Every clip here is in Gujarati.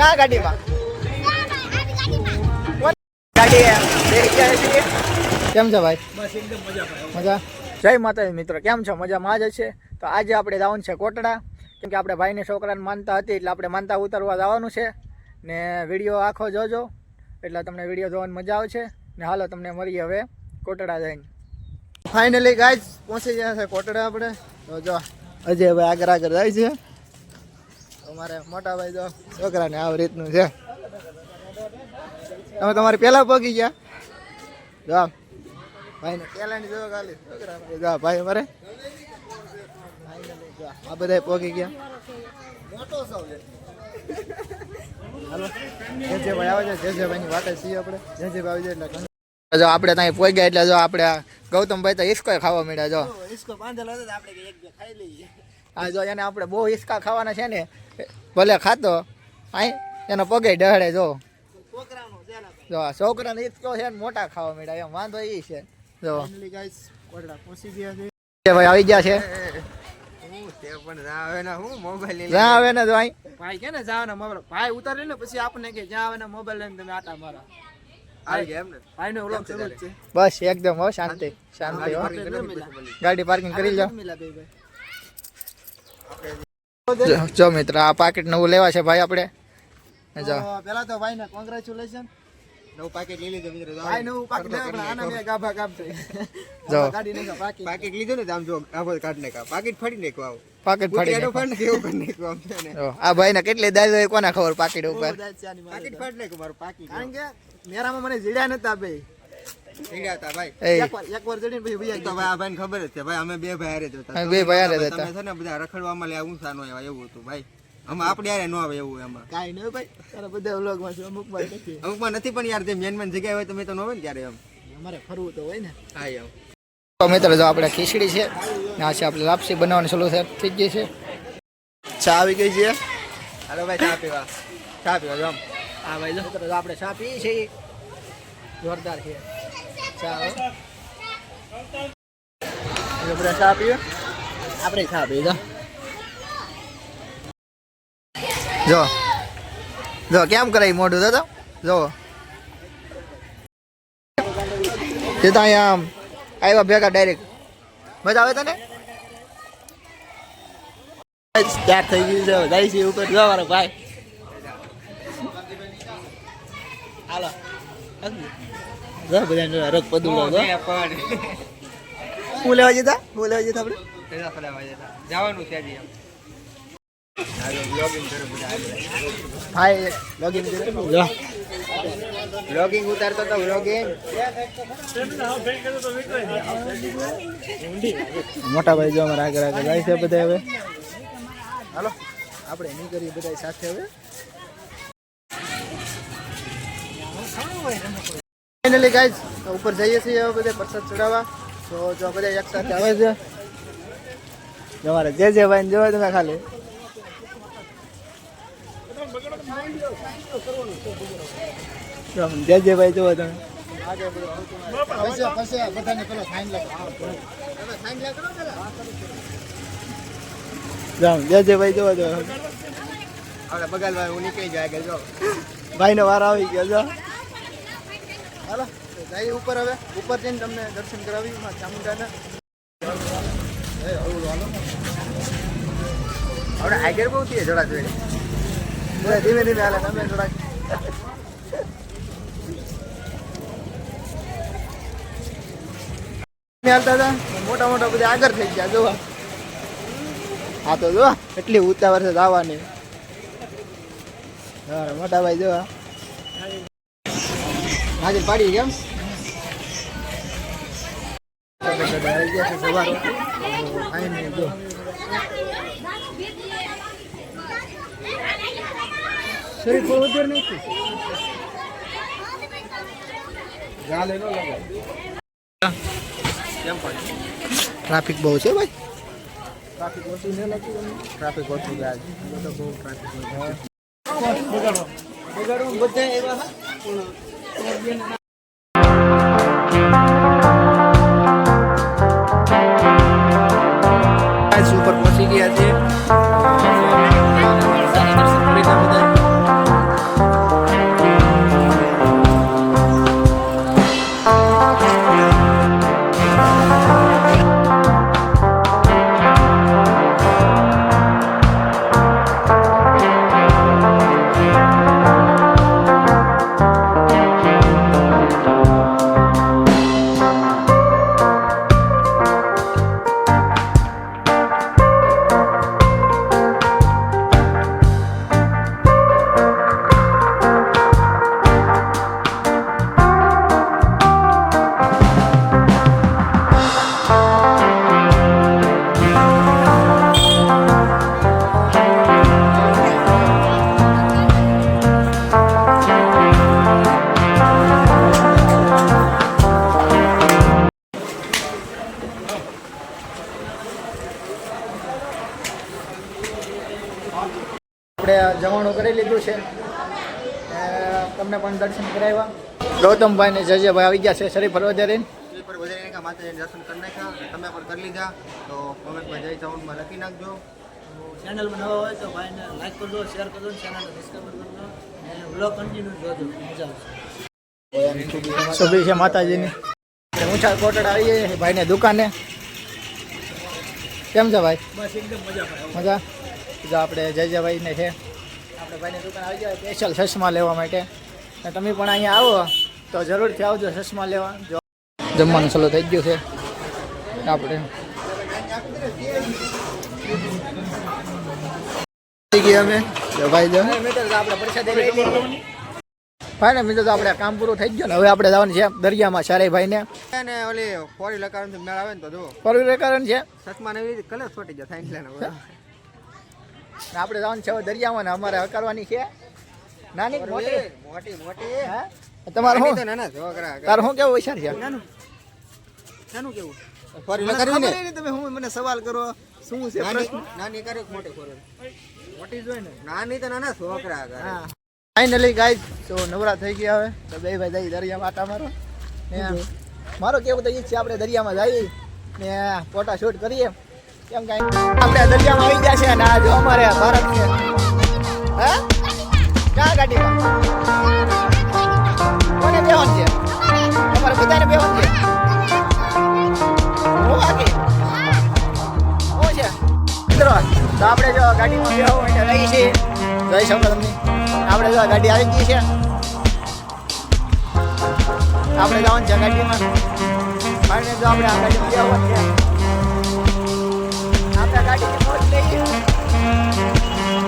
ક્યાં ગાડીમાં. કેમ છે ભાઈ? મજા મજા? જય માતાજી મિત્રો કેમ છો? મજામાં જ છે તો આજે આપણે જવાનું છે કોટડા. કેમ કે આપણે ભાઈની છોકરાને માનતા હતી એટલે આપણે માનતા ઉતરવા જવાનું છે. ને વીડિયો આખો જોજો. એટલે તમને વીડિયો જોવાની મજા આવશે. ને હાલો તમને મળીએ હવે કોટડા જઈને. ફાઇનલી ગાય પહોંચી ગયા છે કોટડા આપણે. તો જો અજય ભાઈ આગળ આગળ જાય છે. અમારે મોટા ભાઈ જો છોકરાને આવી રીતનું છે. તમે તમારી પહેલા પગી ગયા? જો ભાઈને પહેલાની જો ખાલી. છોકરા જો ભાઈ અમારે. આ. બધા પગી ગયા. મોટો સૌ હાલો. જે આવે છે. જે વાટે છીએ આપણે. જે ભાઈ છે એટલે જો આપણે ત્યાં પહોંચી ગયા એટલે જો આપણે ગૌતમભાઈ તો હિસકો ખાવા મળ્યા, જો. ઈસકો બાંધેલો હતો ખાઈ લઈએ. આ જો એને આપણે બહુ હિસકા ખાવાના છે ને ભલે ખાતો અહીં એનો પગે ડહડે જો. જો છોકરાને હિસકો છે ને મોટા ખાવા મળ્યા એમ વાંધો એ છે. જો. ભાઈ આવી ગયા છે. હું તે પણ ના આવે ને હું મોબાઈલ આવે ને અહીં ભાઈ કે ને જવાના મોબાઈલ ભાઈ ઉતારી ને પછી આપણને કે જ્યાં આવે મોબાઈલ લઈને તમે આટા મારા. આવી ગયા એમ ભાઈ નો વ્લોગ શરૂ જ છે. બસ એકદમ હો શાંતિ. શાંતિ ગાડી પાર્કિંગ કરી લો જો- મિત્ર આ પાકેટ નવું લેવા છે ભાઈ આપણે. પેલા તો ભાઈ ને કોંગ્રેચ્યુલેશન નવું પાકેટ લઈ લીધું મિત્રો ભાઈ નું પાકી પણ આના મેં ગાભા ગાભ થઈ. જો. ગાડી નહીં પાકી પાકેટ. લીધું ને આમ જો કાઢ નાખા પાકેટ ફાડી નાખ્યું આવું. પાકીટ ફાડી ફાડી નાખ્યું. નાખ્યું એવું કરી નાખ્યું આમ છે ને. જો, આ ભાઈને કેટલી દાદ કોને ખબર પાકીટ ઉપર? પાકેટ ફાડી નાખ્યું મારું પાકેટ કારણ કે મેરામાં મને જીડ્યા નતા ભાઈ. નથી. પણ યાર જે મેન મેન જગ્યાએ હોય તમે તો ન હોય ને ત્યારે એમ. અમારે ફરવું તો હોય ને. હા એમ. તો મિત્રો જો આપણે ખીચડી છે ને આ છે આપણે લાપસી બનાવવાની સલુ સાહેબ થઈ ગઈ છે. ચા આવી ગઈ છે? હાલો ભાઈ ચા પીવા. ચા પીવા જો હા ભાઈ જો આપણે ચા પીએ છીએ. જોરદાર છે. ચા હો. જો બધા ચા પીએ આપણે ચા પીએ જો જો જો કેમ કરાય મોઢું દાદા જો તે તો અહીંયા આમ આવ્યા ભેગા ડાયરેક્ટ મજા આવે તને સ્ટાર્ટ થઈ ગયું છે જાય છે ઉપર જો મારો ભાઈ હાલો જો બધા રગ પદુડો જો હું લેવા જતા? હું લેવા જતા આપણે? જવાનું છે હજી ભાઈ લોગિન ઉતારતો તો બ્લોગિંગ મોટા ભાઈ જો અમારા આગળ આગળ જાય છે બધા હવે. હાલો આપણે નહીં કરીએ બધા સાથે હવે. ફાઇનલી ગાઈઝ ઉપર જઈએ છીએ હવે બધા પ્રસાદ ચડાવવા. તો જો બધા એક સાથે આવે છે. તમારે જે જે ભાઈ જોવે તમે ખાલી. જો, જે ભાઈ જોવો તમે. જય જે ભાઈ જોવો તમે બગાલ ભાઈ હું નીકળી જાય કે જો. ભાઈનો વાર આવી ગયો જો. હાલો જઈએ ઉપર હવે. ઉપર જઈને તમને દર્શન કરાવી માં ચામુંડાના. હવે આગળ બહુ થઈએ જોડા જોડે. બધા ધીમે ધીમે હાલે તમે થોડાક. હાલતા હતા? મોટા મોટા બધા આગળ થઈ ગયા જોવા. હા તો જો એટલી ઉતાવળ છે જવાની. હા મોટા ભાઈ જોવા. હાજર પાડી કેમ? શરીર પર ઉધર નથી ટ્રાફિક બહુ છે ભાઈ. ટ્રાફિક ઓછું નહીં લાગતું ટ્રાફિક ઓછું છે આજે. બહુ ટ્રાફિક બગાડો. બગાડો બધા એવા Lagi. આપણે જમવાનું કરી લીધું છે. તમને પણ દર્શન કરાવ્યા. ગૌતમભાઈ ને જજેભાઈ આવી ગયા છે શરીફ વધારીને. દર્શન કરી નાખ્યા તમે પણ કરી લીધા. તો કોમેન્ટમાં જય ચાઉન્ડમાં લખી નાખજો. ચેનલમાં નવા હોય તો ભાઈને લાઈક કરજો શેર કરજો ચેનલને સબસ્ક્રાઈબ કરજો. અને વ્લોગ કન્ટિન્યુ જોજો. મજા આવશે. સભી છે માતાજીની. ને ઊંચા કોટડા આવીએ છીએ ભાઈને દુકાને. કેમ છે ભાઈ? બસ એકદમ મજા મજા? જો આપણે જયજાભાઈને છે. આપણે ભાઈની દુકાન આવી જાય સ્પેશિયલ ચશ્મા લેવા માટે. અને તમે પણ અહીંયા આવો તો જરૂરથી આવજો ચશ્મા લેવા. જો જમવાનું સલો થઈ ગયું છે. આપણે અમે. ભાઈ જો. ને મિત્રો તો આપણે કામ પૂરું થઈ ગયું ને હવે આપણે જવાનું છે દરિયામાં સારે ભાઈને. અને ઓલી ફોરી લકારણ મેળ આવે ને તો જો. પરવીર કારણ છે. સચમાં એવી કલર છોટી જાય ને આપણે જવાનું છે દરિયામાં ને અમારે હકારવાની છે. નાની મોટી? મોટી મોટી. હા? તમારે શું નાના છોકરા તારું શું કેવું વિચાર છે નાનું. નાનું કેવું? ફોરી મને લકારવી ને. તમે હું મને સવાલ કરો. શું છે પ્રશ્ન? નાની કરી મોટી ફોરી? મોટી જોઈ ને. નાની તો નાના છોકરા કરે ફાઇનલી ગાઈઝ તો નવરા થઈ ગયા હવે તો બે ભાઈ જઈ દરિયામાં આટા મારો. ને મારો કેવું તો એ છે આપણે દરિયામાં જઈએ ને ફોટા શૂટ કરીએ. કેમ કાંઈ? આપણે દરિયામાં આવી ગયા છે અને આ જો અમારે ભારત છે. હા? ક્યાં ગાડીમાં કોને બેહોન છે? તમારે બધાને બેહોન છે? તો આપણે જો ગાડીમાં બેહો એટલે રહી છીએ. શકો તમને આપણે જો ગાડી આવી ગઈ છે. આપણે જવાનું છે ગાડીમાં. અને જો આપણે આ ગાડીમાં બેહવાનું છે.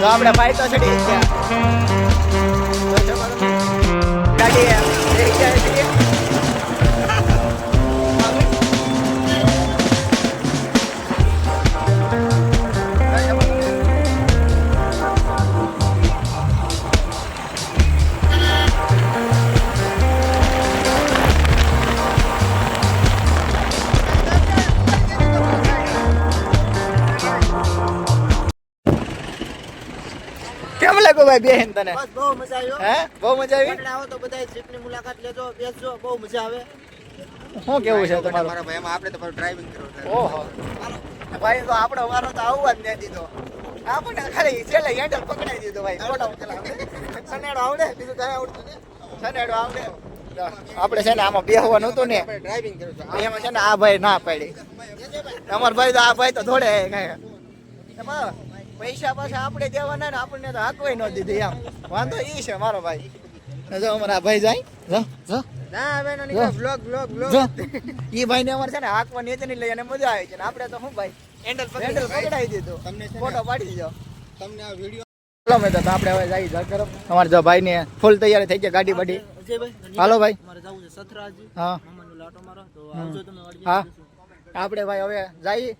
તો આપણે ભાઈ તો ચડી ગયા. ભાઈ બેન તને. બસ બહુ મજા આવ્યો હે. બહુ મજા આવી? એટલે આવો તો બધા ટ્રીપની મુલાકાત લેજો બેસજો બહુ મજા આવે. શું કેવું છે તમારું? મારા ભાઈ એમાં આપણે તો ડ્રાઇવિંગ કરો ઓહો. ભાઈ તો આપણો વારો તો આવવા જ નથી દીધો. આપણને ખાલી છેલ્લે હેન્ડલ પકડાઈ દીધો ભાઈ. ફોટો સનેડો આવડે? બીજું કઈ આવડતું ને સનેડો આવડે. આપણે છે ને આમાં બેહવાનું હતું ને. આપણે ડ્રાઇવિંગ કરો છો. એમાં છે ને આ ભાઈ ના પાડી. અમાર ભાઈ તો આ ભાઈ તો થોડે કઈ. એમાં પૈસા પાછા આપણે દેવાના ને આપણને તો હાકવાય ન દીધી એમ. વાંધો ઈ છે મારો ભાઈ. જો અમારા ભાઈ જાય. જો જો. ના હવે નો જો. બ્લોગ બ્લોગ બ્લોગ ઈ ભાઈ ને અમારે છે ને હાકવા નીચે નહીં લઈ અને મજા આવે છે ને આપણે તો શું ભાઈ? હેન્ડલ હેન્ડલ પકડાઈ દીધો. તમને ફોટો પાડી દીધો. તમને આ વિડિયો ચાલો મેં તો આપણે હવે જઈ ઘર. અમારે જો ભાઈ ને ફૂલ તૈયારી થઈ ગયા ગાડી બાડી હાલો ભાઈ. મારે જવું છે સથરાજી હા. મામાનું લાટો મારો. તો આવજો તમે હા. આપણે ભાઈ હવે જઈએ